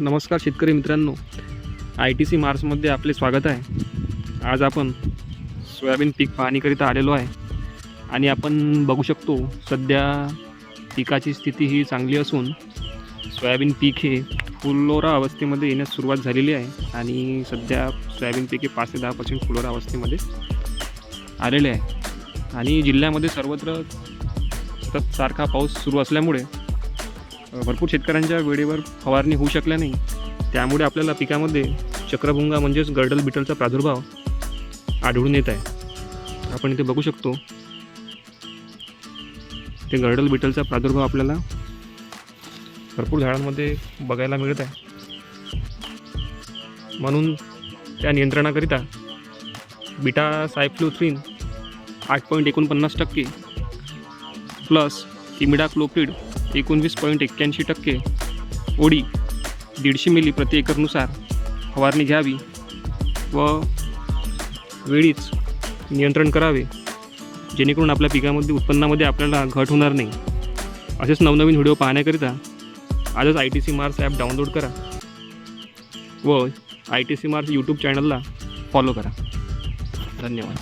नमस्कार शेतकरी मित्रांनो. आय टी सी मार्समध्ये आपले स्वागत आहे. आज आपण सोयाबीन पीक पाहणीकरिता आलेलो आहे. आणि आपण बघू शकतो सध्या पिकाची स्थिती ही चांगली असून सोयाबीन पीक हे फुलोरा अवस्थेमध्ये येण्यास सुरुवात झालेली आहे. आणि सध्या सोयाबीन पीक हे पाच ते दहा पर्सेंट फुलोरा अवस्थेमध्ये आलेले आहे. आणि जिल्ह्यामध्ये सर्वत्र सतत सारखा पाऊस सुरू असल्यामुळे भरपूर शेतकऱ्यांच्या वेळेवर फवारणी होऊ शकल्या नाही. त्यामुळे आपल्याला पिकामध्ये चक्रभुंगा म्हणजेच गर्डल बिटलचा प्रादुर्भाव आढळून येत आहे. आपण इथे बघू शकतो. ते गर्डल बिटलचा प्रादुर्भाव आपल्याला भरपूर झाडांमध्ये बघायला मिळत आहे. म्हणून त्या नियंत्रणाकरिता बिटा सायफ्लोथ्रीन आठ पॉईंट एकोणपन्नास टक्के प्लस इमिडा क्लोप्रिड एकोणवीस पॉईंट एक्क्याऐंशी टक्के ओडी दीडशे मिली प्रति एकरनुसार फवारणी घ्यावी व वेळीच नियंत्रण करावे. जेणेकरून आपल्या पिकामध्ये उत्पन्नामध्ये आपल्याला घट होणार नाही. असेच नवनवीन व्हिडिओ पाहण्याकरिता आजच I T C Mars app download करा व I T C Mars YouTube चॅनलला फॉलो करा. धन्यवाद.